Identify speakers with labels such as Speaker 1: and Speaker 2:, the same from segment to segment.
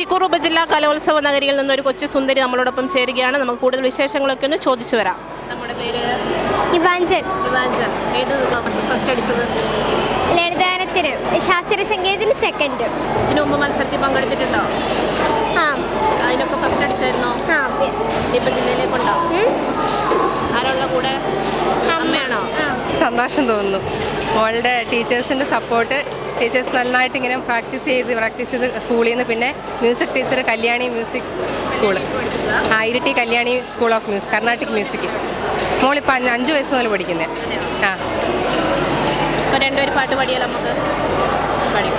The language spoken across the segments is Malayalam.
Speaker 1: ഇരിക്കൂർ ഉപജില്ലാ കലോത്സവ നഗരിയിൽ നിന്ന് ഒരു കൊച്ചു സുന്ദരി നമ്മളോടൊപ്പം ചേരുകയാണ്. നമുക്ക് കൂടുതൽ വിശേഷങ്ങളൊക്കെ ഒന്ന് ചോദിച്ചു വരാം. നമ്മുടെ പേര്?
Speaker 2: ഇവാഞ്ചൽ.
Speaker 1: ഇവാഞ്ചൽ. ഏത് ഫസ്റ്റ് അടിച്ചത്?
Speaker 2: ലളിതാനത്തിന് ശാസ്ത്രീയ സംഗീതത്തിന് സെക്കൻഡ്
Speaker 1: ഇതിനു മുമ്പ് മത്സരത്തിൽ പങ്കെടുത്തിട്ടുണ്ടോ?
Speaker 2: ആ.
Speaker 1: അതിനൊക്കെ ഫസ്റ്റ് അടിച്ചായിരുന്നോ?
Speaker 2: ആ.
Speaker 1: ഇപ്പം ജില്ലയിലേക്കുണ്ടോ? ആരുള്ള കൂടെ? അമ്മയാണോ?
Speaker 3: സന്തോഷം തോന്നുന്നു. മോളുടെ ടീച്ചേഴ്സിന്റെ സപ്പോർട്ട് ടീച്ചേഴ്സ് നന്നായിട്ട് ഇങ്ങനെ പ്രാക്ടീസ് ചെയ്ത് പ്രാക്ടീസ് ചെയ്ത് സ്കൂളിൽ നിന്ന് പിന്നെ music teacher Kalyani music school. ആ Iritty Kalyani school of music Carnatic music. മോളിപ്പോൾ അഞ്ച് വയസ്സ് മുതൽ പഠിക്കുന്നത് ആ.
Speaker 1: രണ്ടുപേർ പാട്ട് പാടിയാൽ നമുക്ക്? പാടി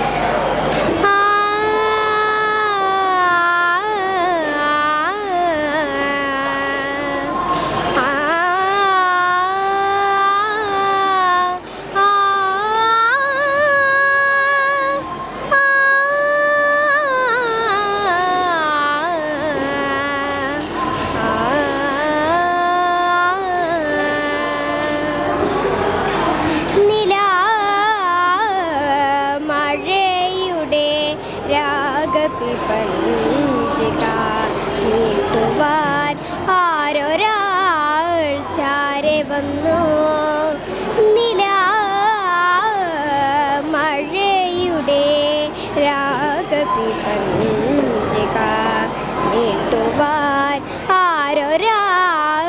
Speaker 2: രാഗപിപഞ്ചിക നീട്ടുവാൻ ആരൊരാൾ ചാരെ വന്നു? നിലാമഴയുടെ രാഗപിപഞ്ചിക നീട്ടുവാൻ ആരൊരാൾ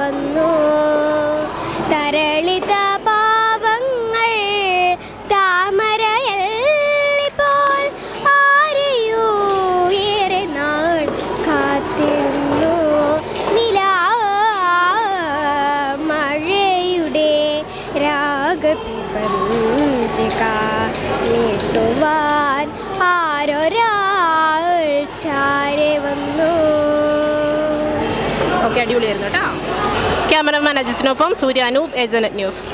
Speaker 2: വന്നു? രാഗപിപഞ്ചിക നീട്ടുവാൻ ആരൊരാൾ വന്നു.
Speaker 1: ഓക്കെ അടിപൊളിയായിരുന്നു കേട്ടോ. ക്യാമറമാൻ അജിത്തിനൊപ്പം സൂര്യാനൂപ് ഏജനറ്റ് ന്യൂസ്.